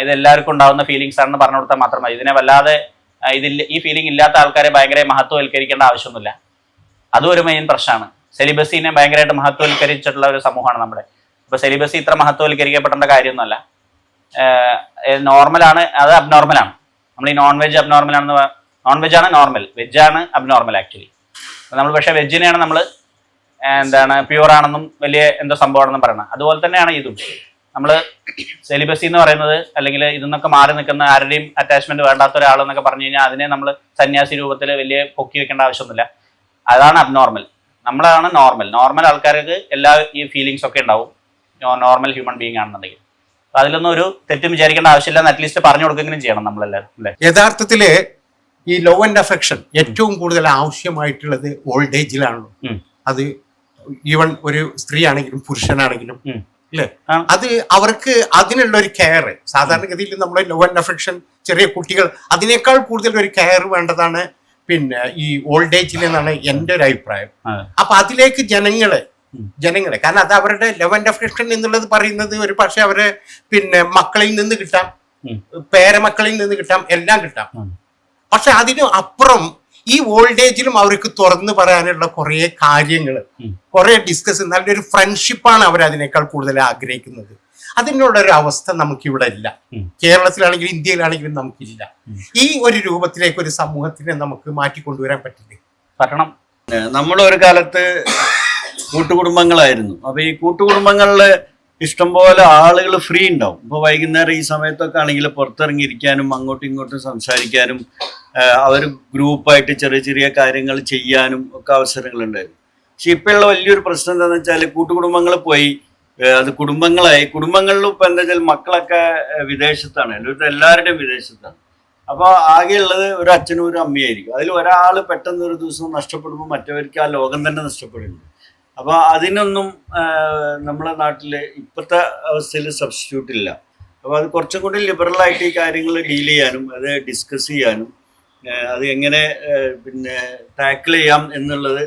ഇത് എല്ലാവർക്കും ഉണ്ടാവുന്ന ഫീലിങ്സ് ആണെന്ന് പറഞ്ഞു കൊടുത്താൽ മാത്രം മതി. ഇതിനെ വല്ലാതെ ഇതിൽ ഈ ഫീലിംഗ് ഇല്ലാത്ത ആൾക്കാരെ ഭയങ്കര മഹത്വവൽക്കരിക്കേണ്ട ആവശ്യമൊന്നുമില്ല. അതും ഒരു മെയിൻ പ്രശ്നമാണ്. സെലിബസിനെ ഭയങ്കരമായിട്ട് മഹത്വവൽക്കരിച്ചിട്ടുള്ള ഒരു സമൂഹമാണ് നമ്മുടെ. ഇപ്പൊ സെലിബസി ഇത്ര മഹത്വവൽക്കരിക്കപ്പെടേണ്ട കാര്യമൊന്നുമല്ല. നോർമലാണ് അത് അബ്നോർമലാണ് നമ്മൾ ഈ നോൺ വെജ് അബ്നോർമൽ ആണെന്ന് നോൺ വെജ് ആണ് നോർമൽ വെജ് ആണ് അബ്നോർമൽ ആക്ച്വലി നമ്മൾ പക്ഷേ വെജിനെയാണ് നമ്മൾ എന്താണ് പ്യുവർ ആണെന്നും വലിയ എന്തോ സംഭവമാണെന്നും പറയണം അതുപോലെ തന്നെയാണ് ഇതും. നമ്മൾ സെലിബസി എന്ന് പറയുന്നത് അല്ലെങ്കിൽ ഇതെന്നൊക്കെ മാറി നിൽക്കുന്ന ആരുടെയും അറ്റാച്ച്മെന്റ് വേണ്ടാത്ത ഒരാളെന്നൊക്കെ പറഞ്ഞു കഴിഞ്ഞാൽ അതിനെ നമ്മൾ സന്യാസി രൂപത്തിൽ വലിയ പൊക്കി വെക്കേണ്ട ആവശ്യമൊന്നുമില്ല. അതാണ് അബ്നോർമൽ നമ്മളാണ് നോർമൽ നോർമൽ ആൾക്കാർക്ക് എല്ലാ ഈ ഫീലിങ്സ് ഒക്കെ ഉണ്ടാവും. നോർമൽ ഹ്യൂമൻ ബീങ് ആണെന്നുണ്ടെങ്കിൽ. അപ്പൊ അതിലൊന്നും ഒരു തെറ്റും വിചാരിക്കേണ്ട ആവശ്യമില്ല. അറ്റ്ലീസ്റ്റ് പറഞ്ഞു കൊടുക്കെങ്കിലും ചെയ്യണം നമ്മളെല്ലാവരും അല്ലേ?
യഥാർത്ഥത്തിൽ ഈ ലോ ആൻഡ് അഫെക്ഷൻ ഏറ്റവും കൂടുതൽ ആവശ്യമായിട്ടുള്ളത് ഓൾഡ് ഏജിലാണല്ലോ അത് ഈവൻ ഒരു സ്ത്രീ ആണെങ്കിലും പുരുഷനാണെങ്കിലും. അല്ലേ അത് അവർക്ക് അതിനുള്ള ഒരു കെയർ സാധാരണഗതിയിൽ നമ്മുടെ ലോ ആൻഡ് അഫെക്ഷൻ ചെറിയ കുട്ടികൾ അതിനേക്കാൾ കൂടുതൽ ഒരു കെയർ വേണ്ടതാണ് പിന്നെ ഈ ഓൾഡ് ഏജിൽ എന്നാണ് എന്റെ ഒരു അഭിപ്രായം. അപ്പൊ അതിലേക്ക് ജനങ്ങളെ ജനങ്ങളെ കാരണം അത് അവരുടെ ലവ് ആൻഡ് അഫെക്ഷൻ എന്നുള്ളത് പറയുന്നത് ഒരു പക്ഷെ അവരെ പിന്നെ മക്കളിൽ നിന്ന് കിട്ടാം പേരമക്കളിൽ നിന്ന് കിട്ടാം എല്ലാം കിട്ടാം. പക്ഷെ അതിനു അപ്പുറം ഈ ഓൾഡ് ഏജിലും അവർക്ക് തുറന്നു പറയാനുള്ള കുറേ കാര്യങ്ങൾ കുറേ ഡിസ്കസ് നല്ലൊരു ഫ്രണ്ട്ഷിപ്പാണ് അവർ അതിനേക്കാൾ കൂടുതൽ ആഗ്രഹിക്കുന്നത്. അതിനുള്ള ഒരു അവസ്ഥ നമുക്കിവിടെ ഇല്ല. കേരളത്തിലാണെങ്കിലും ഇന്ത്യയിലാണെങ്കിലും നമുക്കില്ല. ഈ ഒരു രൂപത്തിലേക്ക് ഒരു സമൂഹത്തിനെ നമുക്ക് മാറ്റിക്കൊണ്ടുവരാൻ പറ്റില്ല?
കാരണം
നമ്മൾ ഒരു കാലത്ത് കൂട്ടുകുടുംബങ്ങളായിരുന്നു. അപ്പൊ ഈ കൂട്ടുകുടുംബങ്ങളിൽ ഇഷ്ടംപോലെ ആളുകൾ ഫ്രീ ഉണ്ടാവും. ഇപ്പൊ വൈകുന്നേരം ഈ സമയത്തൊക്കെ ആണെങ്കിൽ പുറത്തിറങ്ങിയിരിക്കാനും അങ്ങോട്ടും ഇങ്ങോട്ടും സംസാരിക്കാനും അവർ ഗ്രൂപ്പായിട്ട് ചെറിയ ചെറിയ കാര്യങ്ങൾ ചെയ്യാനും ഒക്കെ അവസരങ്ങളുണ്ടായിരുന്നു. പക്ഷെ ഇപ്പോഴുള്ള വലിയൊരു പ്രശ്നം എന്താണെന്ന് വെച്ചാൽ കൂട്ടുകുടുംബങ്ങൾ പോയി. അത് കുടുംബങ്ങളായി. കുടുംബങ്ങളിലും ഇപ്പം എന്താ വെച്ചാൽ മക്കളൊക്കെ വിദേശത്താണ്. എല്ലാവരും എല്ലാവരുടെയും വിദേശത്താണ്. അപ്പോൾ ആകെയുള്ളത് ഒരു അച്ഛനും ഒരു അമ്മയായിരിക്കും. അതിൽ ഒരാൾ പെട്ടെന്ന് ഒരു ദിവസം നഷ്ടപ്പെടുമ്പോൾ മറ്റവർക്ക് ആ ലോകം തന്നെ നഷ്ടപ്പെടുന്നുണ്ട്. അപ്പോൾ അതിനൊന്നും നമ്മുടെ നാട്ടിൽ ഇപ്പോഴത്തെ അവസ്ഥയിൽ സബ്സ്റ്റിറ്റ്യൂട്ട് ഇല്ല. അപ്പോൾ അത് കുറച്ചും കൂടി ലിബറലായിട്ട് ഈ കാര്യങ്ങൾ ഡീൽ ചെയ്യാനും അത് ഡിസ്കസ് ചെയ്യാനും അത് എങ്ങനെ പിന്നെ ടാക്കിൾ ചെയ്യാം എന്നുള്ളത്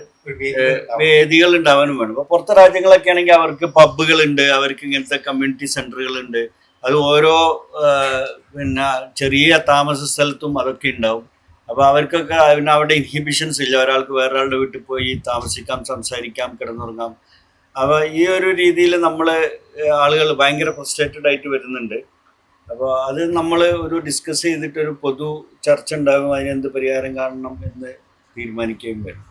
വേദികൾ ഉണ്ടാവാനും വേണം. അപ്പോൾ പുറത്തെ രാജ്യങ്ങളൊക്കെ ആണെങ്കിൽ അവർക്ക് പബ്ബുകളുണ്ട് അവർക്ക് ഇങ്ങനത്തെ കമ്മ്യൂണിറ്റി സെന്ററുകളുണ്ട് അത് ഓരോ പിന്നെ ചെറിയ താമസ സ്ഥലത്തും അതൊക്കെ ഉണ്ടാവും. അപ്പോൾ അവർക്കൊക്കെ പിന്നെ അവിടെ ഇൻഹിബിഷൻസ് ഇല്ല. ഒരാൾക്ക് വേറൊരാളുടെ വീട്ടിൽ പോയി താമസിക്കാം സംസാരിക്കാം കിടന്നുറങ്ങാം. അപ്പോൾ ഈ ഒരു രീതിയിൽ നമ്മൾ ആളുകൾ ഭയങ്കര ഫ്രസ്ട്രേറ്റഡ് ആയിട്ട് വരുന്നുണ്ട്. അപ്പോൾ അത് നമ്മൾ ഒരു ഡിസ്കസ് ചെയ്തിട്ട് ഒരു പൊതു ചർച്ച ഉണ്ടാകും. അതിനെന്ത് പരിഹാരം കാണണം എന്ന് തീരുമാനിക്കുകയും വേണം